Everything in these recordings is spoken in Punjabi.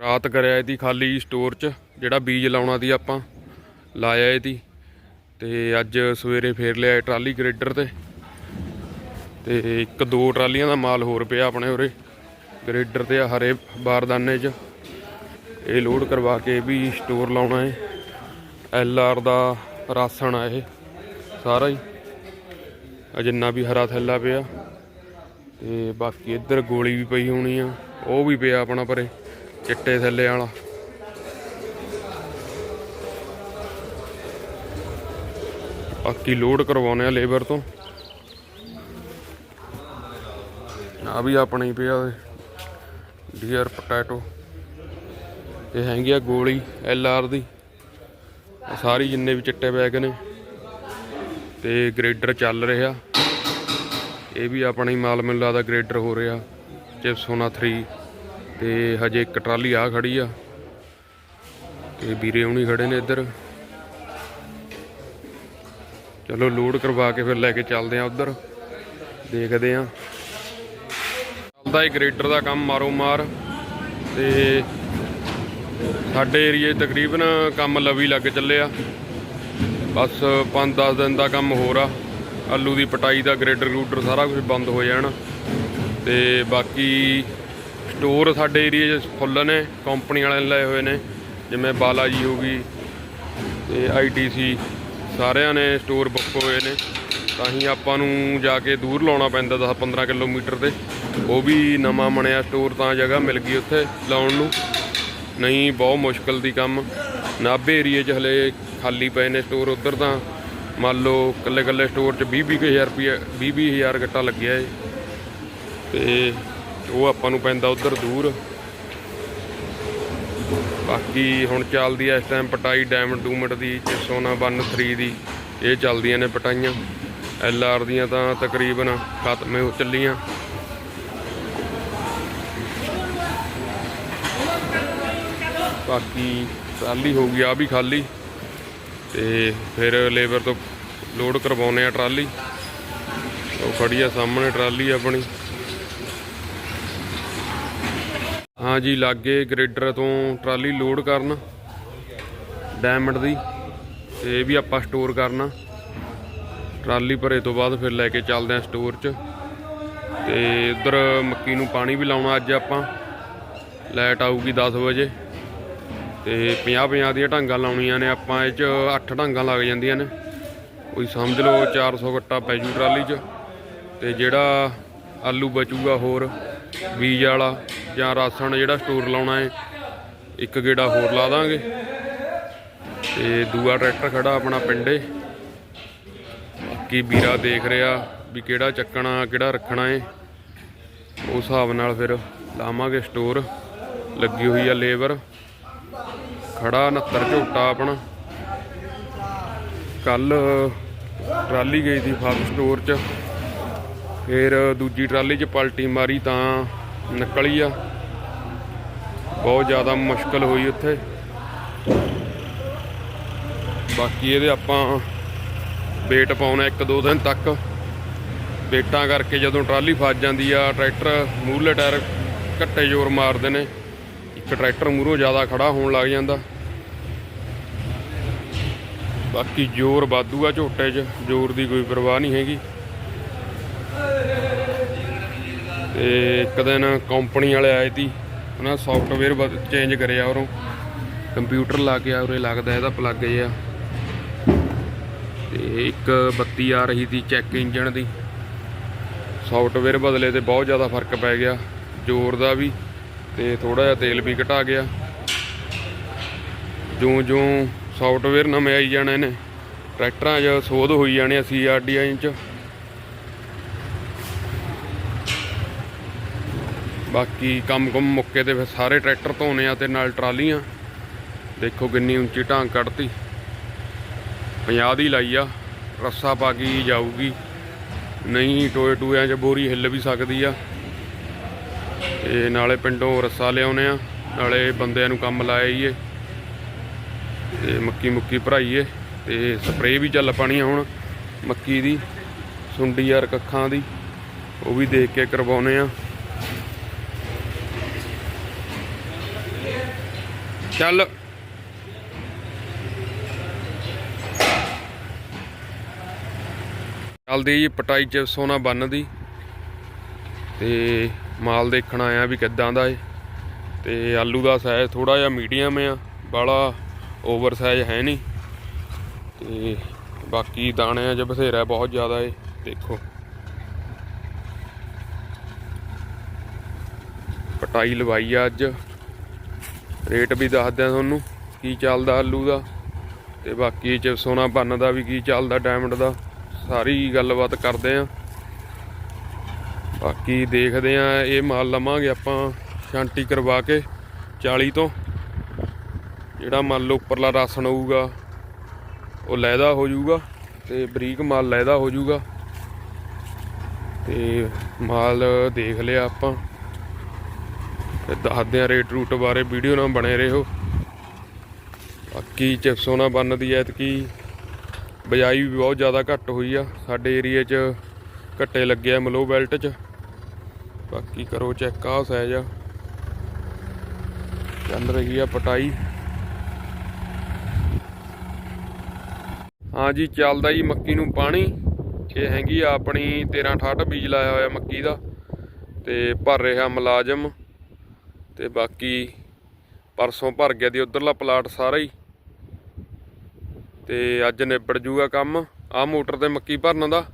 ਰਾਤ ਕਰਿਆ ਇਹਦੀ ਖਾਲੀ ਸਟੋਰ 'ਚ, ਜਿਹੜਾ ਬੀਜ ਲਾਉਣਾ ਦੀ ਆਪਾਂ, ਲਾਇਆ ਇਹਦੀ। ਤੇ ਅੱਜ ਸਵੇਰੇ ਫੇਰ ਲਿਆ ਟਰਾਲੀ ਗ੍ਰੇਡਰ ਤੇ। ਤੇ ਇੱਕ ਦੋ ਟਰਾਲੀਆਂ ਦਾ ਮਾਲ ਹੋਰ ਪਿਆ ਆਪਣੇ ਉਰੇ ਗ੍ਰੇਡਰ ਤੇ ਆ ਹਰੇ ਬਾਰਦਾਨੇ 'ਚ। ਇਹ ਲੋਡ ਕਰਵਾ ਕੇ ਵੀ ਸਟੋਰ ਲਾਉਣਾ ਹੈ ਐਲ ਆਰ ਦਾ ਰਾਸਣ ਆ ਇਹ, ਸਾਰਾ ਹੀ। ਆ ਜਿੰਨਾ ਵੀ ਹਰਾ ਥੈਲਾ ਪਿਆ। ਤੇ ਬਾਕੀ ਇੱਧਰ ਗੋਲੀ ਵੀ ਪਈ ਹੋਣੀ ਆ, ਉਹ ਵੀ ਪਿਆ ਆਪਣਾ ਪਰੇ। ਚਿੱਟੇ ਥੱਲੇ ਵਾਲਾ। ਬਾਕੀ ਲੋਡ ਕਰਵਾਉਣੇ ਆ ਲੇਬਰ ਤੋਂ। ਆ ਵੀ ਆਪਣੇ ਹੀ ਪਿਆ ਡੀਅਰ ਪੋਟੈਟੋ ਇਹ ਹੈਗੀ ਆ ਗੋਲੀ ਐਲ ਆਰ ਦੀ। ਸਾਰੀ ਜਿੰਨੇ ਵੀ ਚਿੱਟੇ ਬੈਗ ਨੇ। ਤੇ ਗ੍ਰੇਡਰ ਚੱਲ ਰਿਹਾ। ਇਹ ਵੀ ਆਪਣਾ ਹੀ ਮਾਲ ਮੈਨੂੰ ਲੱਗਦਾ ਗ੍ਰੇਡਰ ਹੋ ਰਿਹਾ। ਚਿਪਸ ਹੋਣਾ 3 ਤੇ ਹਜੇ ਇੱਕ ਟਰਾਲੀ ਆ ਖੜੀ ਆ ਤੇ ਵੀਰੇ ਹੁਣੀ ਖੜੇ ਨੇ ਇੱਧਰ। ਚਲੋ ਲੋਡ ਕਰਵਾ ਕੇ ਫਿਰ ਲੈ ਕੇ ਚੱਲਦੇ ਆ ਉੱਧਰ। ਦੇਖਦੇ ਆ। ਚੱਲਦਾ ਇਹ ਗ੍ਰੇਡਰ ਦਾ ਕੰਮ ਮਾਰੋ ਮਾਰ। ਤੇ ਸਾਡੇ ਏਰੀਏ ਤਕਰੀਬਨ ਕੰਮ ਲਵੀ ਲੱਗ ਚੱਲਿਆ ਬਸ 5-10 ਦਿਨ ਦਾ ਕੰਮ ਹੋਰ ਆ। ਆਲੂ ਦੀ ਪਟਾਈ ਦਾ ਗ੍ਰੇਡਰ ਗਰੂਡਰ ਸਾਰਾ ਕੁਝ ਬੰਦ ਹੋ ਜਾਣਾ। ਤੇ ਬਾਕੀ ਸਟੋਰ ਸਾਡੇ ਏਰੀਏ 'ਚ ਫੁੱਲ ਨੇ ਕੰਪਨੀ ਵਾਲਿਆਂ ਨੇ ਲਏ ਹੋਏ ਨੇ, ਜਿਵੇਂ ਬਾਲਾਜੀ ਹੋ ਗਈ ਤੇ ਆਈਟੀਸੀ ਸਾਰਿਆਂ ਨੇ ਸਟੋਰ ਬੁੱਕ ਹੋਏ ਨੇ। ਤਾਂ ਹੀ ਆਪਾਂ ਨੂੰ ਜਾ ਕੇ ਦੂਰ ਲਾਉਣਾ ਪੈਂਦਾ 10-15 ਕਿਲੋਮੀਟਰ ਤੇ। ਉਹ ਵੀ ਨਵਾਂ ਬਣਿਆ ਸਟੋਰ ਤਾਂ ਜਗ੍ਹਾ ਮਿਲ ਗਈ ਉੱਥੇ ਲਾਉਣ ਨੂੰ। ਨਹੀਂ, ਬਹੁਤ ਮੁਸ਼ਕਲ ਦੀ ਕੰਮ। ਨਾਭੇ ਏਰੀਏ 'ਚ ਹਲੇ ਖਾਲੀ ਪਏ ਨੇ ਸਟੋਰ ਉਧਰ ਤਾਂ ਮੰਨ ਲਓ ਕੱਲੇ ਕੱਲੇ ਸਟੋਰ 'ਚ 20 20 ਹਜ਼ਾਰ ਰੁਪਏ 20 20 ਹਜ਼ਾਰ ਗੱਟਾ ਲੱਗਿਆ ਏ। ਤੇ ਉਹ ਆਪਾਂ ਨੂੰ ਪੈਂਦਾ ਉਧਰ ਦੂਰ। ਬਾਕੀ ਹੁਣ ਚੱਲਦੀ ਐ ਇਸ ਟਾਈਮ ਪਟਾਈ ਡਾਇਮੰਡ ਡੂਮਟ ਦੀ ਤੇ ਸੋਨਾ 13 ਦੀ। ਇਹ ਚੱਲਦੀਆਂ ਨੇ ਪਟਾਈਆਂ। ਐਲ ਆਰ ਦੀਆਂ ਤਾਂ ਤਕਰੀਬਨ ਖਤਮ ਹੋ ਚੱਲੀਆਂ। ਬਾਕੀ ਟਰਾਲੀ ਹੋ ਗਈ ਆ ਵੀ ਖਾਲੀ। ਤੇ ਫਿਰ ਲੇਬਰ ਤੋਂ ਲੋਡ ਕਰਵਾਉਨੇ ਆ ਟਰਾਲੀ। ਉਹ ਖੜੀ ਆ ਸਾਹਮਣੇ ਟਰਾਲੀ ਆਪਣੀ। ਹਾਂਜੀ, ਲਾਗੇ ਗ੍ਰੇਡਰ ਤੋਂ ਟਰਾਲੀ ਲੋਡ ਕਰਨ ਡਾਇਮੰਡ ਦੀ, ਤੇ ਇਹ ਵੀ ਆਪਾਂ ਸਟੋਰ ਕਰਨਾ। ਟਰਾਲੀ ਭਰੇ ਤੋਂ ਬਾਅਦ ਫਿਰ ਲੈ ਕੇ ਚੱਲਦੇ ਆ ਸਟੋਰ 'ਚ। ਤੇ ਉਧਰ ਮੱਕੀ ਨੂੰ ਪਾਣੀ ਵੀ ਲਾਉਣਾ ਅੱਜ ਆਪਾਂ। ਲਾਈਟ ਆਊਗੀ 10 ਵਜੇ। ਤੇ 50 50 ਦੀਆਂ ਢਾਂਗਾਂ ਲਾਉਣੀਆਂ ਨੇ ਆਪਾਂ, ਇਹ 'ਚ 8 ਢਾਂਗਾਂ ਲੱਗ ਜਾਂਦੀਆਂ ਨੇ। ਕੋਈ ਸਮਝ ਲਓ 400 ਗੱਟਾ ਪੈ ਜੂ ਟਰਾਲੀ 'ਚ। ਤੇ ਜਿਹੜਾ ਆਲੂ ਬਚੂਗਾ ਹੋਰ ਬੀਜ ਵਾਲਾ ਜਾਂ ਰਾਸਣ ਜਿਹੜਾ ਸਟੋਰ ਲਾਉਣਾ ਹੈ, ਇੱਕ ਗੇੜਾ ਹੋਰ ਲਾ ਦਾਂਗੇ। ਤੇ ਦੂਆ ਟਰੈਕਟਰ ਖੜਾ ਆਪਣਾ ਪਿੰਡੇ। ਬਾਕੀ ਵੀਰਾ ਦੇਖ ਰਿਹਾ ਵੀ ਕਿਹੜਾ ਚੱਕਣਾ, ਕਿਹੜਾ ਰੱਖਣਾ ਹੈ। ਉਸ ਹਿਸਾਬ ਨਾਲ ਫਿਰ ਲਾਵਾਂਗੇ ਸਟੋਰ। ਲੱਗੀ ਹੋਈ ਆ ਲੇਬਰ। ਖੜਾ 69 ਝੋਟਾ ਆਪਣਾ। ਕੱਲ ਟਰਾਲੀ ਗਈ ਸੀ ਫਾਸਟ ਸਟੋਰ 'ਚ। ਫਿਰ ਦੂਜੀ ਟਰਾਲੀ 'ਚ ਪਲਟੀ ਮਾਰੀ ਤਾਂ ਨਿਕਲੀ ਆ। ਬਹੁਤ ਜ਼ਿਆਦਾ ਮੁਸ਼ਕਲ ਹੋਈ ਉੱਥੇ। ਬਾਕੀ ਇਹਦੇ ਆਪਾਂ ਵੇਟ ਪਾਉਣਾ ਇੱਕ ਦੋ ਦਿਨ ਤੱਕ। ਵੇਟਾਂ ਕਰਕੇ ਜਦੋਂ ਟਰਾਲੀ ਫਸ ਜਾਂਦੀ ਆ, ਟਰੈਕਟਰ ਮੂਹਲੇ ਟਾਇਰ ਘੱਟੇ ਜ਼ੋਰ ਮਾਰਦੇ ਨੇ। ਇੱਕ ਟਰੈਕਟਰ ਮੂਹਰੋਂ ਜ਼ਿਆਦਾ ਖੜਾ ਹੋਣ ਲੱਗ ਜਾਂਦਾ। ਬਾਕੀ ਜ਼ੋਰ ਵਾਧੂ ਆ ਝੋਟੇ 'ਚ, ਜ਼ੋਰ ਦੀ ਕੋਈ ਪਰਵਾਹ ਨਹੀਂ ਹੈਗੀ। ਤੇ ਇੱਕ ਦਿਨ ਕੰਪਨੀ ਵਾਲੇ ਆਏ ਤੀ ਉਹਨਾਂ ਸੌਫਟਵੇਅਰ ਚੇਂਜ ਕਰਿਆ ਉਰੋਂ। ਕੰਪਿਊਟਰ ਲਾ ਕੇ ਆ ਉਰੇ ਲੱਗਦਾ ਇਹਦਾ ਪਲੱਗ ਜਿਹਾ। ਤੇ ਇੱਕ ਬੱਤੀ ਆ ਰਹੀ ਸੀ ਚੈੱਕ ਇੰਜਣ ਦੀ। ਸੌਫਟਵੇਅਰ ਬਦਲੇ ਤੇ ਬਹੁਤ ਜ਼ਿਆਦਾ ਫ਼ਰਕ ਪੈ ਗਿਆ, ਜ਼ੋਰ ਦਾ ਵੀ ਤੇ ਥੋੜਾ ਜਿਹਾ ਤੇਲ ਵੀ ਘਟਾ ਗਿਆ। ਜਿਉਂ ਜਿਉਂ ਸੌਫਟਵੇਅਰ ਨਵੇਂ ਆਈ ਜਾਣੇ ਨੇ, ਟਰੈਕਟਰਾਂ 'ਚ ਸੋਧ ਹੋਈ ਜਾਣੇ ਆ ਸੀਆਰਡੀਆਈ 'ਚ। ਬਾਕੀ ਕੰਮ ਕੁਮ ਮੁੱਕੇ ਤੇ ਫਿਰ ਸਾਰੇ ਟਰੈਕਟਰ ਧੋਣੇ ਆ ਤੇ ਨਾਲ ਟਰਾਲੀਆਂ। ਦੇਖੋ ਕਿੰਨੀ ਉੱਚੀ ਢਾਂਗ ਕੱਢਤੀ। 50 ਦੀ ਲਾਈ ਆ, ਰੱਸਾ ਪਾ ਕੇ ਜਾਊਗੀ। ਨਹੀਂ, ਟੋਏ ਟੂਇਆਂ 'ਚ ਬੋਰੀ ਹਿੱਲ ਵੀ ਸਕਦੀ ਆ। ਤੇ ਨਾਲੇ ਪਿੰਡੋਂ ਰੱਸਾ ਲਿਆਉਨੇ ਆ, ਨਾਲੇ ਬੰਦਿਆਂ ਨੂੰ ਕੰਮ ਲਾਇਆ ਤੇ ਮੱਕੀ ਮੁੱਕੀ ਭਰਾਈਏ, ਤੇ ਸਪਰੇਅ ਵੀ ਚੱਲ ਪਾਣੀ ਆ ਹੁਣ ਮੱਕੀ ਦੀ, ਸੁੰਡੀ ਯਾਰ ਕੱਖਾਂ ਦੀ, ਉਹ ਵੀ ਦੇਖ ਕੇ ਕਰਵਾਉਨੇ ਆ। ਚੱਲ। ਚੱਲਦੀ ਜੀ ਪਟਾਈ ਚ ਸੋਨਾ ਬੰਨਦੀ। ਤੇ ਮਾਲ ਦੇਖਣ ਆਇਆ ਵੀ ਕਿੱਦਾਂ ਦਾ ਏ। ਤੇ ਆਲੂ ਦਾ ਸਾਈਜ਼ ਥੋੜਾ ਜਿਹਾ ਮੀਡੀਅਮ ਆ ਬਾਲਾ ਓਵਰ ਸਾਈਜ਼ ਹੈ ਨਹੀਂ। ਤੇ ਬਾਕੀ ਦਾਣਿਆਂ 'ਚ ਬਥੇਰਾ ਬਹੁਤ ਜ਼ਿਆਦਾ ਏ, ਦੇਖੋ। ਪਟਾਈ ਲਵਾਈ ਆ ਅੱਜ। ਰੇਟ ਵੀ ਦੱਸਦੇ ਆ ਤੁਹਾਨੂੰ ਕੀ ਚੱਲਦਾ ਆਲੂ ਦਾ ਤੇ ਬਾਕੀ ਚ ਸੋਨਾ ਬੰਨ ਦਾ ਵੀ ਕੀ ਚੱਲਦਾ ਡਾਇਮੰਡ ਦਾ, ਸਾਰੀ ਗੱਲਬਾਤ ਕਰਦੇ ਆ। ਬਾਕੀ ਦੇਖਦੇ ਆ ਇਹ ਮਾਲ ਲਵਾਂਗੇ ਆਪਾਂ ਛਾਂਟੀ ਕਰਵਾ ਕੇ 40 ਤੋਂ। ਜਿਹੜਾ ਮੰਨ ਲਓ ਉੱਪਰਲਾ ਰਾਸਣ ਹੋਊਗਾ, ਉਹ ਲੈਦਾ ਹੋ ਜਾਊਗਾ ਤੇ ਬਰੀਕ ਮਾਲ ਲੈਦਾ ਹੋ ਜਾਊਗਾ। ਤੇ ਮਾਲ ਦੇਖ ਲਿਆ ਆਪਾਂ। ਤੇ ਦੱਸਦੇ ਆ ਰੇਟ ਰੂਟ ਬਾਰੇ ਵੀਡੀਓ ਨਾਲ ਬਣੇ ਰਹੋ। ਬਾਕੀ ਚਿਪਸੋਨਾ ਬੰਨ ਦੀ ਐਤਕੀ ਬਜਾਈ ਵੀ ਬਹੁਤ ਜ਼ਿਆਦਾ ਘੱਟ ਹੋਈ ਆ। ਸਾਡੇ ਏਰੀਏ 'ਚ ਘੱਟੇ ਲੱਗੇ ਆ ਮਲੋ ਬੈਲਟ 'ਚ। ਬਾਕੀ ਕਰੋ ਚੈੱਕ ਆ ਸਾਈਜ਼ ਆ। ਚੱਲ ਰਹੀ ਆ ਪਟਾਈ। ਹਾਂ ਜੀ, ਚੱਲਦਾ ਜੀ ਮੱਕੀ ਨੂੰ ਪਾਣੀ। ਇਹ ਹੈਗੀ ਆ ਆਪਣੀ 1368 ਬੀਜ ਲਾਇਆ ਹੋਇਆ ਮੱਕੀ ਦਾ। ਤੇ ਭਰ ਰਿਹਾ ਮੁਲਾਜ਼ਮ। ਤੇ ਬਾਕੀ ਪਰਸੋਂ ਭਰ ਗਿਆ ਦੀ ਉਧਰਲਾ ਪਲਾਟ ਸਾਰਾ ਹੀ। ਤੇ ਅੱਜ ਨਿਬੜ ਜੂਗਾ ਕੰਮ। ਆ ਮੋਟਰ ਤੇ ਮੱਕੀ ਭਰਨ ਦਾ।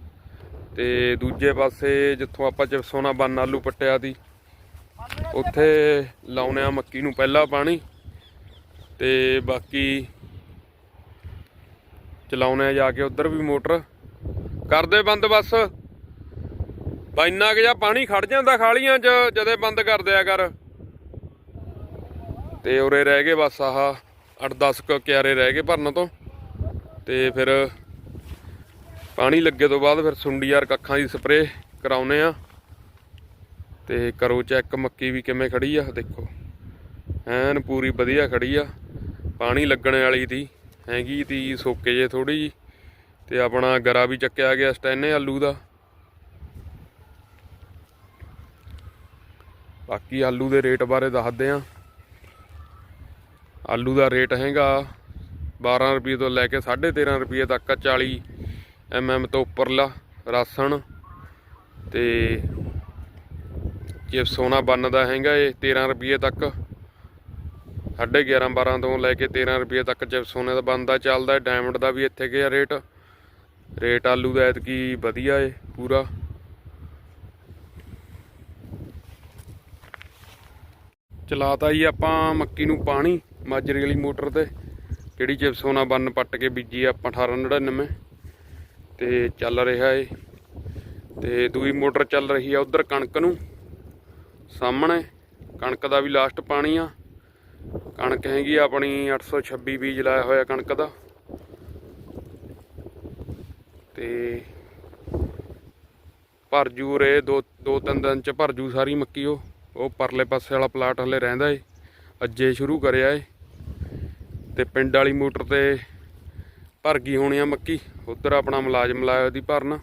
ਤੇ ਦੂਜੇ ਪਾਸੇ ਜਿੱਥੋਂ ਆਪਾਂ ਚਿਪਸੋਨਾ ਬੰਨ ਆਲੂ ਪੱਟਿਆ ਦੀ, ਉੱਥੇ ਲਾਉਨੇ ਆ ਮੱਕੀ ਨੂੰ ਪਹਿਲਾ ਪਾਣੀ। ਤੇ ਬਾਕੀ ਚਲਾਉਨੇ ਆ ਜਾ ਕੇ ਉਧਰ ਵੀ ਮੋਟਰ। ਕਰਦੇ ਬੰਦ ਬਸ। ਬਾ ਇੰਨਾ ਕਿ ਜਾਂ ਪਾਣੀ ਖੜ ਜਾਂਦਾ ਖਾਲੀਆਂ 'ਚ, ਜਦੇ ਬੰਦ ਕਰ ਦਿਆ ਕਰ। ਤੇ ਉਰੇ ਰਹਿ ਗਏ ਬਸ ਆਹ 8-10 ਕੁ ਕਿਆਰੇ ਰਹਿ ਗਏ ਭਰਨ ਤੋਂ। ਤੇ ਫਿਰ ਪਾਣੀ ਲੱਗੇ ਤੋਂ ਬਾਅਦ ਫਿਰ ਸੁੰਡੀ ਯਾਰ ਕੱਖਾਂ ਦੀ ਸਪਰੇਅ ਕਰਾਉਨੇ ਆ ਤੇ ਕਰੋ ਚੈੱਕ ਮੱਕੀ ਵੀ ਕਿਵੇਂ ਖੜੀ ਆ, ਦੇਖੋ। ਐਨ ਪੂਰੀ ਵਧੀਆ ਖੜੀ ਆ। ਪਾਣੀ ਲੱਗਣ ਵਾਲੀ ਤੀ, ਹੈਗੀ ਤੀ ਸੋਕੇ ਜੇ ਥੋੜੀ ਜੀ। ਤੇ ਆਪਣਾ ਗਰਾ ਵੀ ਚੱਕਿਆ ਗਿਆ ਸਟੈਨੇ ਆਲੂ ਦਾ। ਬਾਕੀ ਆਲੂ ਦੇ ਰੇਟ ਬਾਰੇ ਦੱਸਦੇ ਆ ਆਲੂ ਦਾ ਰੇਟ ਹੈਗਾ 12 ਰੁਪਏ ਤੋਂ ਲੈ ਕੇ 13.5 ਰੁਪਏ ਤੱਕ ਆ 40 ਐਮਐਮ ਤੋਂ ਉੱਪਰਲਾ ਰਾਸਣ ਤੇ ਜੇ ਸੋਨਾ ਬਣਦਾ ਹੈਗਾ ਇਹ 13 ਰੁਪਏ ਤੱਕ 11.5 12 ਤੋਂ ਲੈ ਕੇ 13 ਰੁਪਏ ਤੱਕ ਜੇ ਸੋਨੇ ਦਾ ਬਣਦਾ ਚੱਲਦਾ ਡਾਇਮੰਡ ਦਾ ਵੀ ਇੱਥੇ ਗਿਆ ਰੇਟ। ਰੇਟ ਆਲੂ ਦਾ ਐਤਕੀ ਵਧੀਆ ਏ, ਪੂਰਾ। ਚਲਾਤਾ ਜੀ ਆਪਾਂ ਮੱਕੀ ਨੂੰ ਪਾਣੀ। ਮਾਜਰੀ ਵਾਲੀ ਮੋਟਰ ਤੇ, ਜਿਹੜੀ ਚਿਪਸੋਨਾ ਬੰਨ ਪੱਟ ਕੇ ਬੀਜੀ ਆ ਆਪਾਂ 1899 ਤੇ ਚੱਲ ਰਿਹਾ ਏ। ਤੇ ਦੂਈ ਮੋਟਰ ਚੱਲ ਰਹੀ ਆ ਉਧਰ ਕਣਕ ਨੂੰ। ਸਾਹਮਣੇ ਕਣਕ ਦਾ ਵੀ ਲਾਸਟ ਪਾਣੀ ਆ। ਕਣਕ ਹੈਗੀ ਆ ਆਪਣੀ 826 ਬੀਜ ਲਾਇਆ ਹੋਇਆ ਕਣਕ ਦਾ। ਤੇ ਭਰ ਜੂ ਰੇ ਦੋ ਦੋ ਤਿੰਨ ਦਿਨ ਚ ਭਰ ਜੂ ਸਾਰੀ ਮੱਕੀ ਉਹ ਉਹ ਪਰਲੇ ਪਾਸੇ ਵਾਲਾ ਪਲਾਟ ਹਲੇ ਰਹਿੰਦਾ ਏ। ਅੱਜੇ ਸ਼ੁਰੂ ਕਰਿਆ ਏ। ਤੇ ਪਿੰਡ ਵਾਲੀ ਮੋਟਰ ਤੇ ਭਰ ਗਈ ਹੋਣੀ ਆ ਮੱਕੀ। ਉਧਰ ਆਪਣਾ ਮੁਲਾਜ਼ਮ ਲਾਇਆ ਉਹਦੀ ਭਰਨ।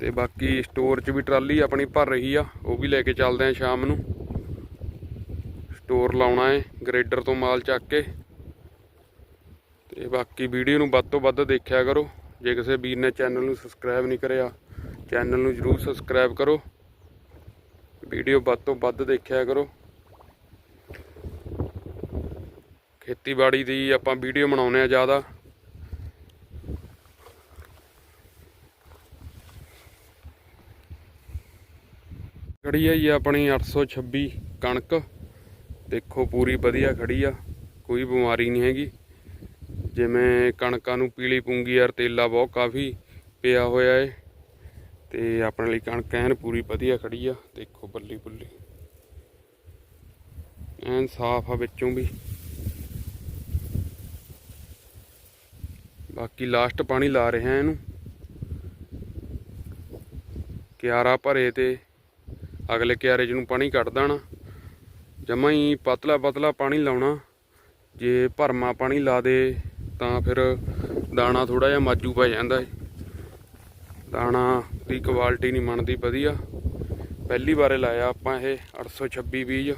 ਤੇ ਬਾਕੀ ਸਟੋਰ 'ਚ ਵੀ ਟਰਾਲੀ ਆਪਣੀ ਭਰ ਰਹੀ ਆ, ਉਹ ਵੀ ਲੈ ਕੇ ਚੱਲਦੇ ਆ ਸ਼ਾਮ ਨੂੰ। ਸਟੋਰ ਲਾਉਣਾ ਏ ਗ੍ਰੇਡਰ ਤੋਂ ਮਾਲ ਚੱਕ ਕੇ। ਤੇ ਬਾਕੀ ਵੀਡੀਓ ਨੂੰ ਵੱਧ ਤੋਂ ਵੱਧ ਦੇਖਿਆ ਕਰੋ। ਜੇ ਕਿਸੇ ਵੀਰ ਨੇ ਚੈਨਲ ਨੂੰ ਸਬਸਕ੍ਰਾਈਬ ਨਹੀਂ ਕਰਿਆ ਚੈਨਲ ਨੂੰ ਜਰੂਰ ਸਬਸਕ੍ਰਾਈਬ ਕਰੋ। ਵੀਡੀਓ ਵੱਧ ਤੋਂ ਵੱਧ ਦੇਖਿਆ ਕਰੋ। ਖੇਤੀਬਾੜੀ ਦੀ ਆਪਾਂ ਵੀਡੀਓ ਬਣਾਉਨੇ ਆ ਜ਼ਿਆਦਾ। ਖੜੀ ਆ ਜੀ ਆਪਣੀ 826 ਕਣਕ। ਦੇਖੋ ਪੂਰੀ ਵਧੀਆ ਖੜੀ ਆ, ਕੋਈ ਬਿਮਾਰੀ ਨਹੀਂ ਹੈਗੀ। ਜਿਵੇਂ ਕਣਕਾਂ ਨੂੰ ਪੀਲੀ ਪੁੰਗੀ ਯਾਰ ਤੇਲਾ ਬਹੁਤ ਕਾਫੀ ਪਿਆ ਹੋਇਆ ਏ। ਤੇ ਆਪਣੇ ਲਈ ਕਣਕ ਐਨ ਪੂਰੀ ਵਧੀਆ ਖੜੀ ਆ, ਦੇਖੋ ਬੱਲੀ ਬੁੱਲੀ ਐਨ ਸਾਫ਼ ਆ ਵਿੱਚੋਂ ਵੀ। ਬਾਕੀ ਲਾਸਟ ਪਾਣੀ ਲਾ ਰਿਹਾ ਇਹਨੂੰ। ਕਿਆਰਾ ਭਰੇ ਤੇ ਅਗਲੇ ਕਿਆਰੇ 'ਚ ਨੂੰ ਪਾਣੀ ਕੱਢ ਦੇਣਾ। ਜਮਾ ਹੀ ਪਤਲਾ ਪਤਲਾ ਪਾਣੀ ਲਾਉਣਾ। ਜੇ ਭਰਮਾ ਪਾਣੀ ਲਾ ਦੇ ਤਾਂ ਫਿਰ ਦਾਣਾ ਥੋੜਾ ਜਿਹਾ ਮਾਜੂ ਪੈ ਜਾਂਦਾ ਏ। ਦਾਣਾ ਦੀ ਕੁਆਲਿਟੀ ਨਹੀਂ ਮੰਨਦੀ ਵਧੀਆ। ਪਹਿਲੀ ਵਾਰੇ ਲਾਇਆ ਆਪਾਂ ਇਹ 826 ਬੀਜ।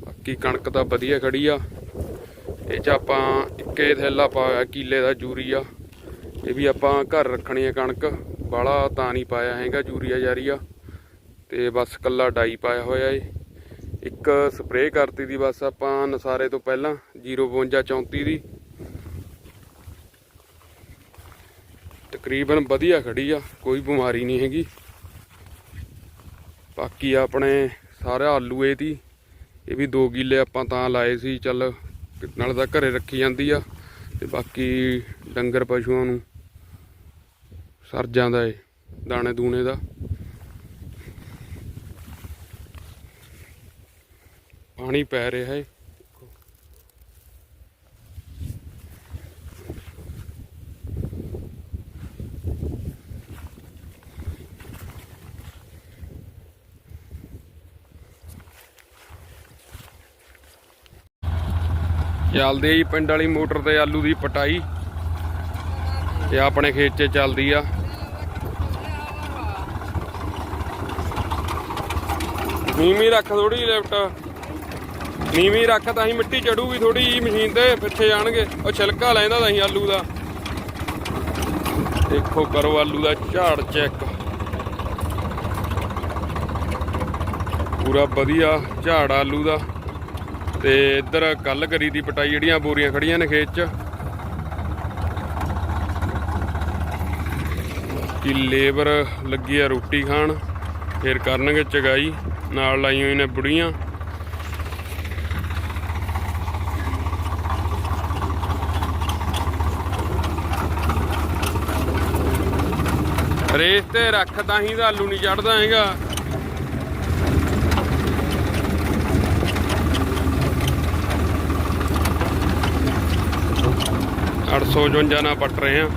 ਬਾਕੀ ਕਣਕ ਤਾਂ ਵਧੀਆ ਖੜੀ ਆ। ਇਹ ਚ ਆਪਾਂ ਇੱਕੇ ਥੈਲਾ ਪਾਇਆ, ਕੀਲੇ ਦਾ ਯੂਰੀਆ ਇਹ ਵੀ ਆਪਾਂ ਘਰ ਰੱਖਣੀ ਹੈ ਕਣਕ। ਬਾਲਾ ਤਾਂ ਨਹੀਂ ਪਾਇਆ ਹੈਗਾ ਯੂਰੀਆ ਜਾਰੀਆ ਤੇ ਬਸ ਕੱਲਾ ਡਾਈ ਪਾਇਆ ਹੋਇਆ ਏ। ਇੱਕ ਸਪਰੇਅ ਕਰਤੀ ਦੀ ਬਸ ਆਪਾਂ ਨਸਾਰੇ ਤੋਂ ਪਹਿਲਾਂ 052 34 ਦੀ। ਤਕਰੀਬਨ ਵਧੀਆ ਖੜੀ ਆ, ਕੋਈ ਬਿਮਾਰੀ ਨਹੀਂ ਹੈਗੀ। ਬਾਕੀ ਆਪਣੇ ਸਾਰਾ ਆਲੂ ਇਹ ਦੀ। ਇਹ ਵੀ 2 ਕਿੱਲੇ ਆਪਾਂ ਤਾਂ ਲਾਏ ਸੀ, ਚੱਲ ਨਾਲ ਤਾਂ ਘਰੇ ਰੱਖੀ ਜਾਂਦੀ ਆ ਤੇ ਬਾਕੀ ਡੰਗਰ ਪਸ਼ੂਆਂ ਨੂੰ ਸਰ ਜਾਂਦਾ ਏ ਦਾਣੇ ਦੂਣੇ ਦਾ। ਪਾਣੀ ਪੈ ਰਿਹਾ ਏ। ਚੱਲਦੇ ਜੀ, ਪਿੰਡ ਵਾਲੀ ਮੋਟਰ ਤੇ ਆਲੂ ਦੀ ਪਟਾਈ। ਇਹ ਆਪਣੇ ਖੇਤ 'ਚ ਚੱਲਦੀ ਆ। ਨੀਵੀਂ ਰੱਖ ਥੋੜੀ ਲੈਫਟ ਨੀਵੀਂ ਰੱਖ ਤਾਂ ਹੀ ਮਿੱਟੀ ਚੜੂਗੀ ਥੋੜੀ ਜੀ ਮਸ਼ੀਨ ਤੇ, ਪਿੱਛੇ ਜਾਣਗੇ। ਉਹ ਛਿਲਕਾ ਲੈਂਦਾ ਤਾਂ ਹੀ ਆਲੂ ਦਾ। ਦੇਖੋ ਕਰੋ ਆਲੂ ਦਾ ਝਾੜ ਚੈੱਕ ਪੂਰਾ ਵਧੀਆ ਝਾੜ ਆਲੂ ਦਾ। ਤੇ ਇੱਧਰ ਕੱਲ ਕਰੀ ਦੀ ਪਟਾਈ ਜਿਹੜੀਆਂ ਬੋਰੀਆਂ ਖੜੀਆਂ ਨੇ ਖੇਤ 'ਚ। ਕਿ ਲੇਬਰ ਲੱਗੀ ਆ ਰੋਟੀ ਖਾਣ, ਫਿਰ ਕਰਨਗੇ ਚਗਾਈ, ਨਾਲ ਲਾਈ ਹੋਈ ਨੇ ਬੁੜੀਆਂ। ਰੇਸ ਤੇ ਰੱਖਦਾ ਹੀ ਤਾਂ ਆਲੂ ਨਹੀਂ ਚੜਦਾ ਹੈਗਾ। ਅੱਠ ਸੌ 54 ਨਾਲ ਪੱਟ ਰਹੇ ਆ